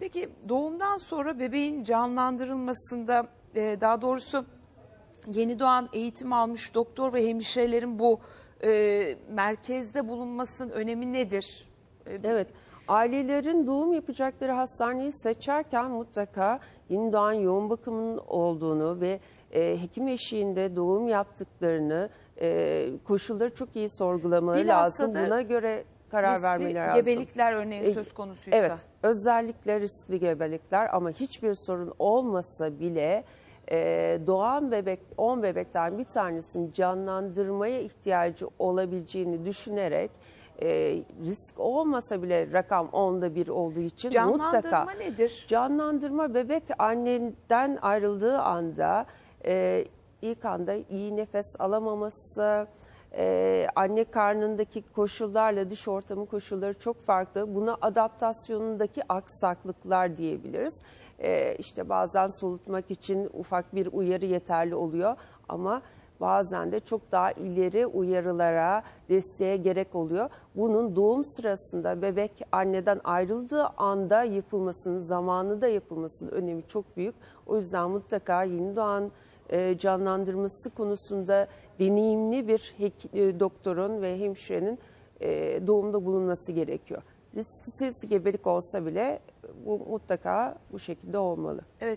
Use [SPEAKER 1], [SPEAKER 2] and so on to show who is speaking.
[SPEAKER 1] Peki doğumdan sonra bebeğin canlandırılmasında e, daha doğrusu yeni doğan eğitim almış doktor ve hemşirelerin bu e, merkezde bulunmasının önemi nedir? E,
[SPEAKER 2] Evet, ailelerin doğum yapacakları hastaneyi seçerken mutlaka yeni doğan yoğun bakımının olduğunu ve e, hekim eşiğinde doğum yaptıklarını, e, koşulları çok iyi sorgulamaları
[SPEAKER 1] Bilhassa
[SPEAKER 2] lazım.
[SPEAKER 1] da
[SPEAKER 2] Buna göre karar
[SPEAKER 1] riskli
[SPEAKER 2] vermeleri lazım.
[SPEAKER 1] gebelikler örneğin
[SPEAKER 2] E,
[SPEAKER 1] söz konusuysa.
[SPEAKER 2] Evet, özellikle riskli gebelikler ama hiçbir sorun olmasa bile e, doğan bebek, 10 bebekten bir tanesinin canlandırmaya ihtiyacı olabileceğini düşünerek e, risk olmasa bile rakam 10'da bir olduğu için
[SPEAKER 1] Canlandırma
[SPEAKER 2] mutlaka
[SPEAKER 1] nedir?
[SPEAKER 2] Canlandırma bebek anneden ayrıldığı anda e, ilk anda iyi nefes alamaması, e, anne karnındaki koşullarla dış ortamın koşulları çok farklı. Buna adaptasyonundaki aksaklıklar diyebiliriz. E, işte bazen solutmak için ufak bir uyarı yeterli oluyor ama bazen de çok daha ileri uyarılara, desteğe gerek oluyor. Bunun doğum sırasında bebek anneden ayrıldığı anda yapılmasının, zamanı da yapılmasının önemi çok büyük. O yüzden mutlaka yeni doğan e, canlandırması konusunda deneyimli bir hek- e, doktorun ve hemşirenin e, doğumda bulunması gerekiyor. Risksiz gebelik olsa bile bu mutlaka bu şekilde olmalı.
[SPEAKER 1] Evet.